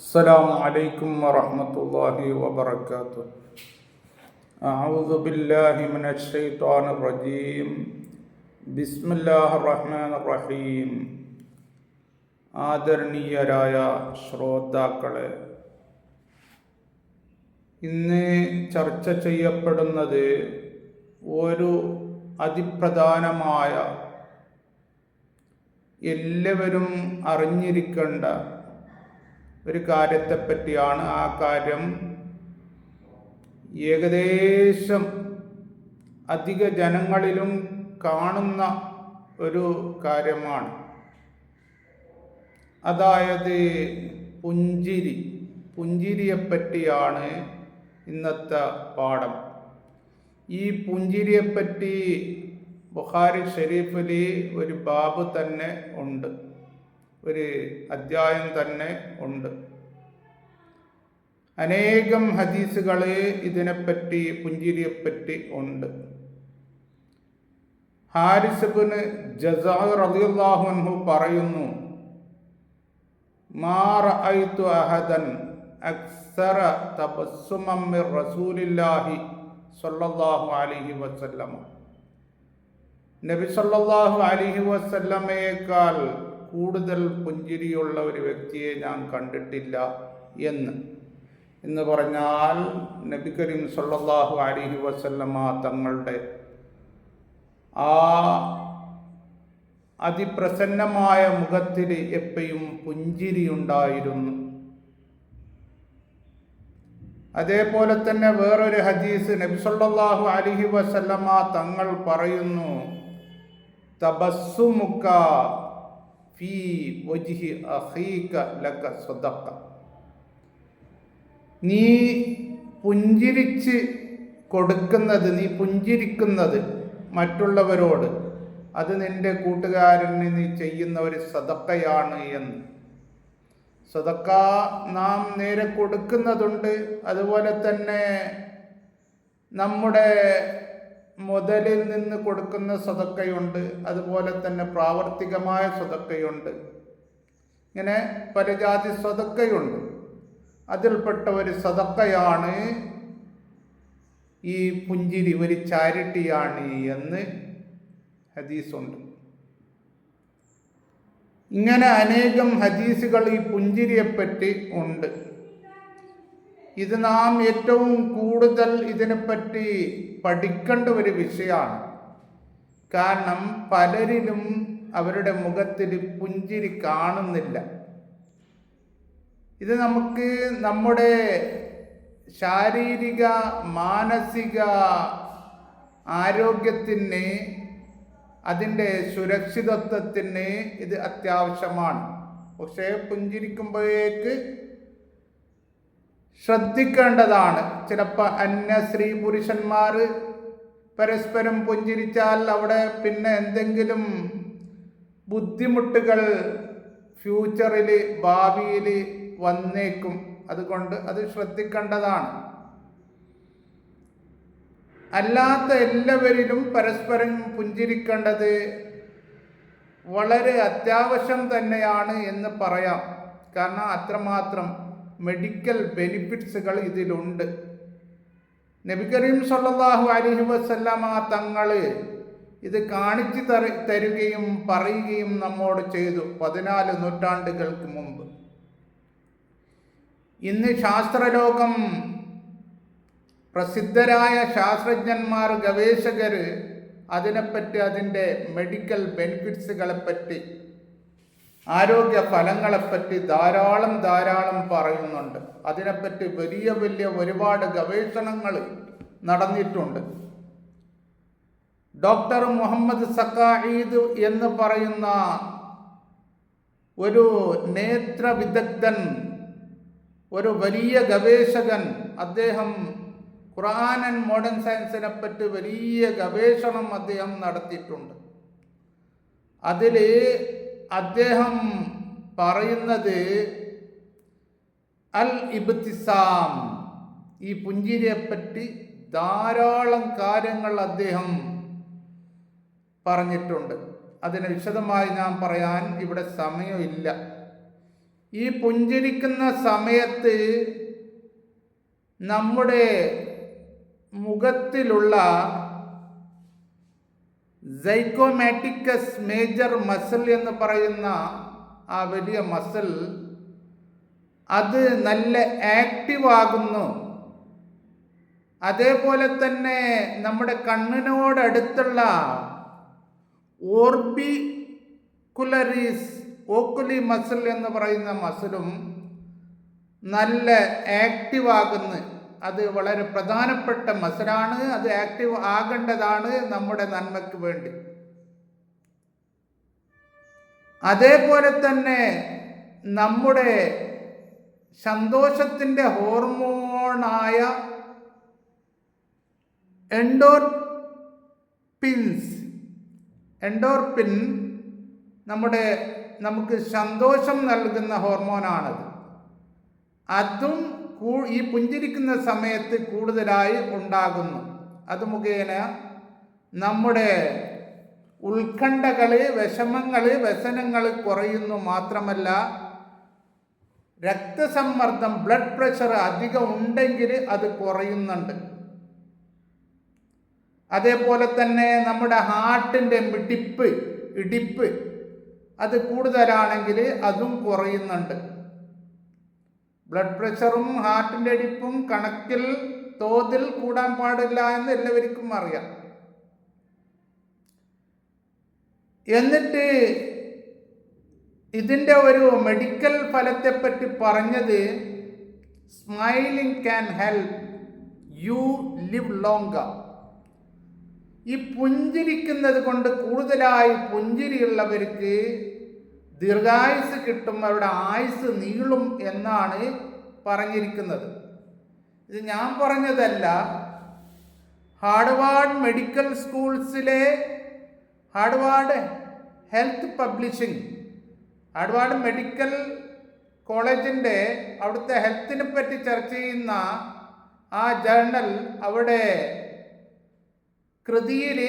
السلام عليكم ورحمة الله وبركاته أعوذ بالله من الشيطان الرجيم بسم الله الرحمن الرحيم ആദരണീയരായ ശ്രോതാക്കളെ ഇന്ന് ചർച്ച ചെയ്യപ്പെടുന്നത് ഒരു അതിപ്രധാനമായ എല്ലാവരും അറിഞ്ഞിരിക്കേണ്ട ഒരു കാര്യത്തെപ്പറ്റിയാണ് ആ കാര്യം. ഏകദേശം അധിക ജനങ്ങളിലും കാണുന്ന ഒരു കാര്യമാണ്. അതായത് പുഞ്ചിരി. പുഞ്ചിരിയെപ്പറ്റിയാണ് ഇന്നത്തെ പാഠം. ഈ പുഞ്ചിരിയെപ്പറ്റി ബുഹാരി ഷെരീഫിൽ ഒരു ബാബ് തന്നെ ഉണ്ട്. ഒരു അധ്യായം തന്നെ ഉണ്ട്. അനേകം ഹദീസുകളെ ഇതിനെപ്പറ്റി പുഞ്ചിരിയെപ്പറ്റി ഉണ്ട്. ഹാരിസബിന് ജസാ റളിയല്ലാഹു അൻഹു പറയുന്നു മാ റഅയ്തു അഹദൻ അക്സറ തബസ്സുമം മിർ റസൂലില്ലാഹി സ്വല്ലല്ലാഹു അലൈഹി വസല്ലം നബി സല്ലല്ലാഹു അലൈഹി വസല്ലമയേക്കാൾ കൂടുതൽ പുഞ്ചിരിയുള്ള ഒരു വ്യക്തിയെ ഞാൻ കണ്ടിട്ടില്ല എന്ന്. എന്ന് പറഞ്ഞാൽ നബി കരീം സല്ലല്ലാഹു അലൈഹി വസല്ലമ തങ്ങളുടെ ആ അതിപ്രസന്നമായ മുഖത്തിൽ എപ്പോഴും പുഞ്ചിരിയുണ്ടായിരുന്നു അതേപോലെ തന്നെ വേറൊരു ഹദീസ് നബി സല്ലല്ലാഹു അലൈഹി വസല്ലമ തങ്ങൾ പറയുന്നു തബസ്സുമുക്ക ഫീ വജ്ഹി അഹീക ലക്ക സദഖ നീ പുഞ്ചിരിച്ച് കൊടുക്കുന്നത് നീ പുഞ്ചിരിക്കുന്നത് മറ്റുള്ളവരോട് അത് നിന്റെ കൂട്ടുകാരന് നീ ചെയ്യുന്ന ഒരു സദക്കയാണ് എന്ന്. സദക്ക നാം നേരെ കൊടുക്കുന്നതുണ്ട്. അതുപോലെ തന്നെ നമ്മുടെ മുതലിൽ നിന്ന് കൊടുക്കുന്ന സ്വതക്കയുണ്ട്. അതുപോലെ തന്നെ പ്രാവർത്തികമായ സ്വതക്കയുണ്ട്. ഇങ്ങനെ പരജാതി സ്വതക്കയുണ്ട്. അതിൽപ്പെട്ട ഒരു സതക്കയാണ് ഈ പുഞ്ചിരി ഒരു ചാരിറ്റിയാണ് എന്ന് ഹദീസുണ്ട്. ഇങ്ങനെ അനേകം ഹദീസുകൾ ഈ പുഞ്ചിരിയെപ്പറ്റി ഉണ്ട്. ഇത് നാം ഏറ്റവും കൂടുതൽ ഇതിനെപ്പറ്റി പഠിക്കേണ്ട ഒരു വിഷയമാണ്. കാരണം പലരിലും അവരുടെ മുഖത്തിൽ പുഞ്ചിരി കാണുന്നില്ല. ഇത് നമുക്ക് നമ്മുടെ ശാരീരിക മാനസിക ആരോഗ്യത്തിന് അതിന്റെ സുരക്ഷിതത്വത്തിന് ഇത് അത്യാവശ്യമാണ്. പക്ഷേ പുഞ്ചിരിക്കുമ്പോഴേക്ക് ശ്രദ്ധിക്കേണ്ടതാണ്. ചിലപ്പോൾ അന്യ സ്ത്രീ പുരുഷന്മാർ പരസ്പരം പുഞ്ചിരിച്ചാൽ അവിടെ പിന്നെ എന്തെങ്കിലും ബുദ്ധിമുട്ടുകൾ ഫ്യൂച്ചറിൽ ഭാവിയിൽ വന്നേക്കും. അതുകൊണ്ട് അത് ശ്രദ്ധിക്കേണ്ടതാണ്. അല്ലാത്ത എല്ലാവരിലും പരസ്പരം പുഞ്ചിരിക്കേണ്ടത് വളരെ അത്യാവശ്യം തന്നെയാണ് എന്ന് പറയാം. കാരണം അത്രമാത്രം മെഡിക്കൽ ബെനിഫിറ്റ്സുകൾ ഇതിലുണ്ട്. നബി കരീം സല്ലല്ലാഹു അലൈഹി വസല്ലമ തങ്ങൾ ഇത് കാണിച്ചു തര തരുകയും പറയുകയും നമ്മോട് ചെയ്തു പതിനാല് നൂറ്റാണ്ടുകൾക്ക് മുമ്പ്. ഇന്ന് ശാസ്ത്രലോകം പ്രസിദ്ധരായ ശാസ്ത്രജ്ഞന്മാർ ഗവേഷകർ അതിനെപ്പറ്റി അതിന്റെ മെഡിക്കൽ ബെനിഫിറ്റ്സുകളെപ്പറ്റി ആരോഗ്യ ഫലങ്ങളെപ്പറ്റി ധാരാളം ധാരാളം പറയുന്നുണ്ട്. അതിനെപ്പറ്റി വലിയ വലിയ ഒരുപാട് ഗവേഷണങ്ങൾ നടന്നിട്ടുണ്ട്. ഡോക്ടർ മുഹമ്മദ് സക്കാഹീദ് എന്ന് പറയുന്ന ഒരു നേത്ര വിദഗ്ധൻ ഒരു വലിയ ഗവേഷകൻ അദ്ദേഹം ഖുറാൻ ആൻഡ് മോഡേൺ സയൻസിനെ പറ്റി വലിയ ഗവേഷണം അദ്ദേഹം നടത്തിയിട്ടുണ്ട്. അതിൽ അദ്ദേഹം പറയുന്നത് അൽ ഇബ്തിസാം. ഈ പുഞ്ചിരിയെ പറ്റി ധാരാളം കാര്യങ്ങൾ അദ്ദേഹം പറഞ്ഞിട്ടുണ്ട്. അതിന് വിശദമായി ഞാൻ പറയാൻ ഇവിടെ സമയമില്ല. ഈ പുഞ്ചിരിക്കുന്ന സമയത്ത് നമ്മുടെ മുഖത്തിലുള്ള സൈക്കോമാറ്റിക്കസ് മേജർ മസിൽ എന്ന് പറയുന്ന ആ വലിയ മസിൽ അത് നല്ല ആക്റ്റീവ് ആകുന്നു. അതേപോലെ തന്നെ നമ്മുടെ കണ്ണിനോടടുത്തുള്ള ഓർബിക്കുലറീസ് ഓക്കുലി മസിൽ എന്ന് പറയുന്ന മസിലും നല്ല ആക്റ്റീവ് ആകുന്നു. അത് വളരെ പ്രധാനപ്പെട്ട മസിലാണ്. അത് ആക്റ്റീവ് ആകേണ്ടതാണ് നമ്മുടെ നന്മയ്ക്ക് വേണ്ടി. അതേപോലെ തന്നെ നമ്മുടെ സന്തോഷത്തിന്റെ ഹോർമോണായ എൻഡോർപിൻസ് എൻഡോർപിൻ നമ്മുടെ നമുക്ക് സന്തോഷം നൽകുന്ന ഹോർമോണാണത്. അതും ഈ പുഞ്ചിരിക്കുന്ന സമയത്ത് കൂടുതലായി ഉണ്ടാകുന്നു. അത് മുഖേന നമ്മുടെ ഉത്കണ്ഠകൾ വിഷമങ്ങൾ വ്യസനങ്ങൾ കുറയുന്നു മാത്രമല്ല രക്തസമ്മർദ്ദം ബ്ലഡ് പ്രഷർ അധികം ഉണ്ടെങ്കിൽ അത് കുറയുന്നുണ്ട്. അതേപോലെ തന്നെ നമ്മുടെ ഹാർട്ടിന്റെ മിടിപ്പ് ഇടിപ്പ് അത് കൂടുതലാണെങ്കിൽ അതും കുറയുന്നുണ്ട്. ബ്ലഡ് പ്രഷറും ഹാർട്ടിന്റെ അടിപ്പും കണക്കിൽ തോതിൽ കൂടാൻ പാടില്ല എന്ന് എല്ലാവർക്കും അറിയാം. എന്നിട്ട് ഇതിന്റെ ഒരു മെഡിക്കൽ ഫലത്തെപ്പറ്റി പറഞ്ഞത് smiling can help you live longer ഈ പുഞ്ചിരിക്കുന്നത് കൊണ്ട് കൂടുതലായി പുഞ്ചിരിയുള്ളവർക്ക് ദീർഘായുസ് കിട്ടും അവരുടെ ആയുസ് നീളും എന്നാണ് പറഞ്ഞിരിക്കുന്നത്. ഇത് ഞാൻ പറഞ്ഞതല്ല. Harvard medical സ്കൂൾസിലെ Harvard health publishing Harvard medical കോളേജിന്റെ അവിടുത്തെ ഹെൽത്തിനെ പറ്റി ചർച്ച ചെയ്യുന്ന ആ ജേർണൽ അവിടെ കൃതിയിൽ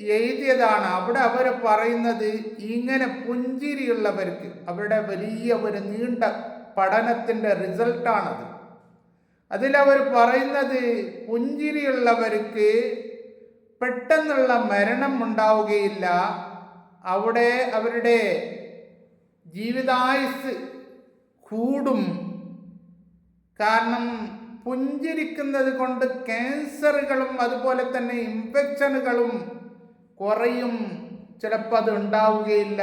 എഴുതിയതാണ്. അവിടെ അവർ പറയുന്നത് ഇങ്ങനെ പുഞ്ചിരിയുള്ളവർക്ക് അവരുടെ വലിയ ഒരു നീണ്ട പഠനത്തിന്റെ റിസൾട്ടാണത്. അതിലവർ പറയുന്നത് പുഞ്ചിരിയുള്ളവർക്ക് പെട്ടെന്നുള്ള മരണം ഉണ്ടാവുകയില്ല. അവിടെ അവരുടെ ജീവിതായുസ് കൂടും. കാരണം പുഞ്ചിരിക്കുന്നത് കൊണ്ട് ക്യാൻസറുകളും അതുപോലെ തന്നെ ഇൻഫെക്ഷനുകളും കുറയും. ചിലപ്പോൾ അത് ഉണ്ടാവുകയില്ല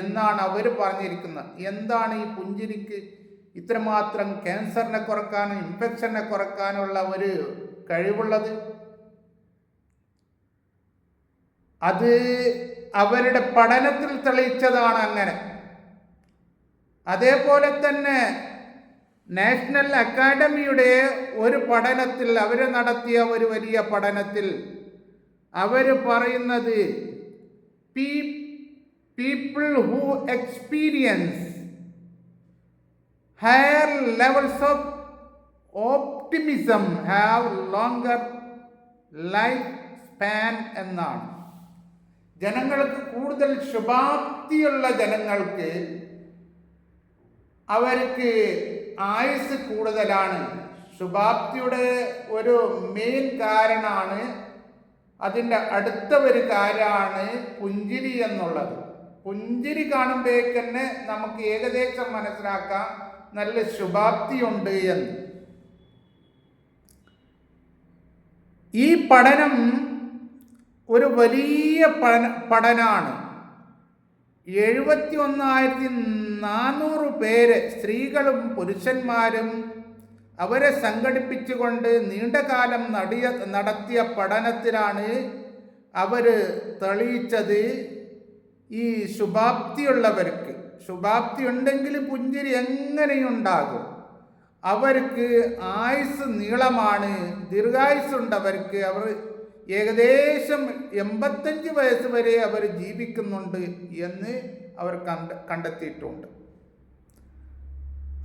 എന്നാണ് അവർ പറഞ്ഞിരിക്കുന്നത്. എന്താണ് ഈ പുഞ്ചിരിക്ക് ഇത്രമാത്രം ക്യാൻസറിനെ കുറക്കാനും ഇൻഫെക്ഷനെ കുറക്കാനുള്ള ഒരു കഴിവുള്ളത്? അത് അവരുടെ പഠനത്തിൽ തെളിയിച്ചതാണ് അങ്ങനെ. അതേപോലെ തന്നെ നാഷണൽ അക്കാഡമിയുടെ ഒരു പഠനത്തിൽ അവർ നടത്തിയ ഒരു വലിയ പഠനത്തിൽ അവർ പറയുന്നത് people who experience higher levels of optimism have longer life span എന്നാണ്. ജനങ്ങൾക്ക് കൂടുതൽ ശുഭാപ്തിയുള്ള ജനങ്ങൾക്ക് അവർക്ക് ആയുസ് കൂടുതലാണ്. ശുഭാപ്തിയുടെ ഒരു മെയിൻ കാരണമാണ് അതിന്റെ അടുത്ത ഒരു കാര്യമാണ് പുഞ്ചിരി എന്നുള്ളത്. പുഞ്ചിരി കാണുമ്പോഴേക്ക് തന്നെ നമുക്ക് ഏകദേശം മനസ്സിലാക്കാം നല്ല ശുഭാപ്തിയുണ്ട് എന്ന്. ഈ പഠനം ഒരു വലിയ പഠന പഠനമാണ് എഴുപത്തി ഒന്നായിരത്തി നാനൂറ് പേര് സ്ത്രീകളും പുരുഷന്മാരും അവരെ സംഘടിപ്പിച്ചുകൊണ്ട് നീണ്ടകാലം നടിയ നടത്തിയ പഠനത്തിലാണ് അവർ തെളിയിച്ചത് ഈ ശുഭാപ്തിയുള്ളവർക്ക്. ശുഭാപ്തി ഉണ്ടെങ്കിൽ പുഞ്ചിരി എങ്ങനെയുണ്ടാകും? അവർക്ക് ആയുസ് നീളമാണ് ദീർഘായുസ് ദീർഘായുസുണ്ടവർക്ക് അവർ ഏകദേശം എൺപത്തഞ്ച് വയസ്സ് വരെ അവർ ജീവിക്കുന്നുണ്ട് എന്ന് അവർ കണ്ട കണ്ടെത്തിയിട്ടുണ്ട്.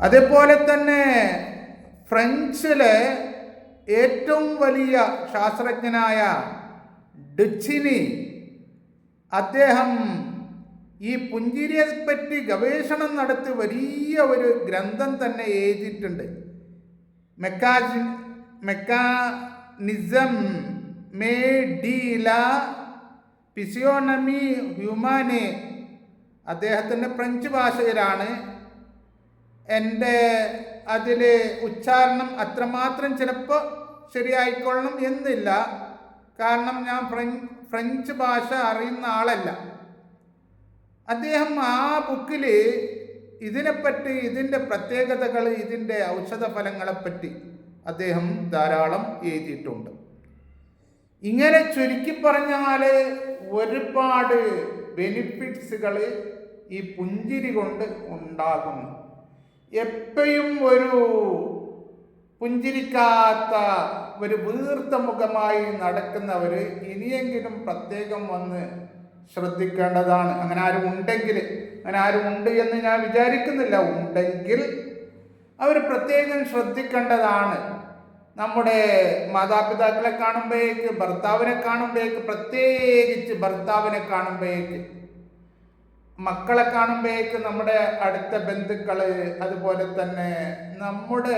അതേപോലെ തന്നെ ഫ്രഞ്ചിലെ ഏറ്റവും വലിയ ശാസ്ത്രജ്ഞനായ ഡുച്ചിനി അദ്ദേഹം ഈ പുഞ്ചിരിയെ പറ്റി ഗവേഷണം നടത്തി വലിയ ഒരു ഗ്രന്ഥം തന്നെ എഴുതിയിട്ടുണ്ട്. മെക്കാജി മെക്കാനിസം മേ ഡി ല ഫിസിയോണമി ഹ്യൂമാനെ അദ്ദേഹത്തിന്റെ ഫ്രഞ്ച് ഭാഷയിലാണ് എന്റെ അതിൽ ഉച്ചാരണം അത്രമാത്രം ചിലപ്പോൾ ശരിയായിക്കൊള്ളണം എന്നില്ല. കാരണം ഞാൻ ഫ്രഞ്ച് ഭാഷ അറിയുന്ന ആളല്ല. അദ്ദേഹം ആ ബുക്കിൽ ഇതിനെപ്പറ്റി ഇതിന്റെ പ്രത്യേകതകൾ ഇതിന്റെ ഔഷധഫലങ്ങളെപ്പറ്റി അദ്ദേഹം ധാരാളം എഴുതിയിട്ടുണ്ട്. ഇങ്ങനെ ചുരുക്കി പറഞ്ഞാൽ ഒരുപാട് ബെനിഫിറ്റ്സുകൾ ഈ പുഞ്ചിരി കൊണ്ട് ഉണ്ടാകുന്നു. എപ്പോഴും ഒരു പുഞ്ചിരിക്കാത്ത ഒരു വീർത്ത മുഖമായി നടക്കുന്നവർ ഇനിയെങ്കിലും പ്രത്യേകം വന്ന് ശ്രദ്ധിക്കേണ്ടതാണ്. അങ്ങനെ ആരും ഉണ്ടെങ്കിൽ അങ്ങനെ ആരും ഉണ്ട് എന്ന് ഞാൻ വിചാരിക്കുന്നില്ല. ഉണ്ടെങ്കിൽ അവർ പ്രത്യേകം ശ്രദ്ധിക്കേണ്ടതാണ്. നമ്മുടെ മാതാപിതാക്കളെ കാണുമ്പോഴേക്ക് ഭർത്താവിനെ കാണുമ്പോഴേക്ക് പ്രത്യേകിച്ച് ഭർത്താവിനെ കാണുമ്പോഴേക്ക് മക്കളെ കാണുമ്പോഴേക്ക് നമ്മുടെ അടുത്ത ബന്ധുക്കൾ അതുപോലെ തന്നെ നമ്മുടെ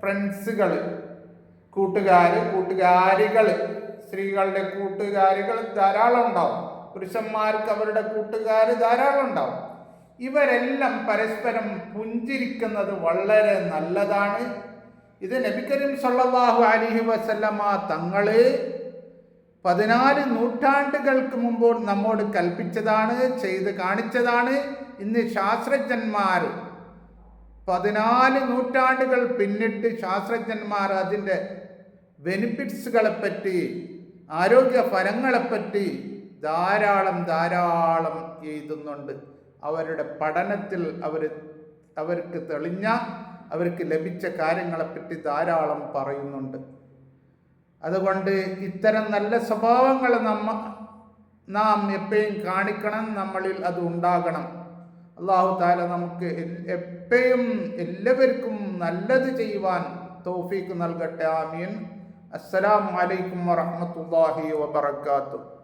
ഫ്രണ്ട്സുകൾ കൂട്ടുകാർ കൂട്ടുകാരികൾ സ്ത്രീകളുടെ കൂട്ടുകാരികൾ ധാരാളം ഉണ്ടാവും. പുരുഷന്മാർക്ക് അവരുടെ കൂട്ടുകാർ ധാരാളം ഉണ്ടാവും. ഇവരെല്ലാം പരസ്പരം പുഞ്ചിരിക്കുന്നത് വളരെ നല്ലതാണ്. ഇത് നബി കരീം സല്ലല്ലാഹു അലൈഹി വസല്ലമ തങ്ങൾ പതിനാല് നൂറ്റാണ്ടുകൾക്ക് മുമ്പ് നമ്മോട് കൽപ്പിച്ചതാണ് ചെയ്ത് കാണിച്ചതാണ്. ഇന്ന് ശാസ്ത്രജ്ഞന്മാർ പതിനാല് നൂറ്റാണ്ടുകൾ പിന്നിട്ട് ശാസ്ത്രജ്ഞന്മാർ അതിന്റെ ബെനിഫിറ്റ്സുകളെപ്പറ്റി ആരോഗ്യ ഫലങ്ങളെപ്പറ്റി ധാരാളം ധാരാളം എഴുതുന്നുണ്ട്. അവരുടെ പഠനത്തിൽ അവർ അവർക്ക് തെളിഞ്ഞ അവർക്ക് ലഭിച്ച കാര്യങ്ങളെപ്പറ്റി ധാരാളം പറയുന്നുണ്ട്. അതുകൊണ്ട് ഇത്തരം നല്ല സ്വഭാവങ്ങൾ നമ്മ നാം എപ്പോഴും കാണിക്കണം നമ്മളിൽ അത് ഉണ്ടാകണം. അള്ളാഹു താല നമുക്ക് എപ്പോഴും എല്ലാവർക്കും നല്ലത് ചെയ്യുവാൻ തോഫീക്ക് നൽകട്ടെ. ആമീൻ. അസ്സലാമു അലൈക്കും വറഹ്മത്തുള്ളാഹി വബറകാതുഹു.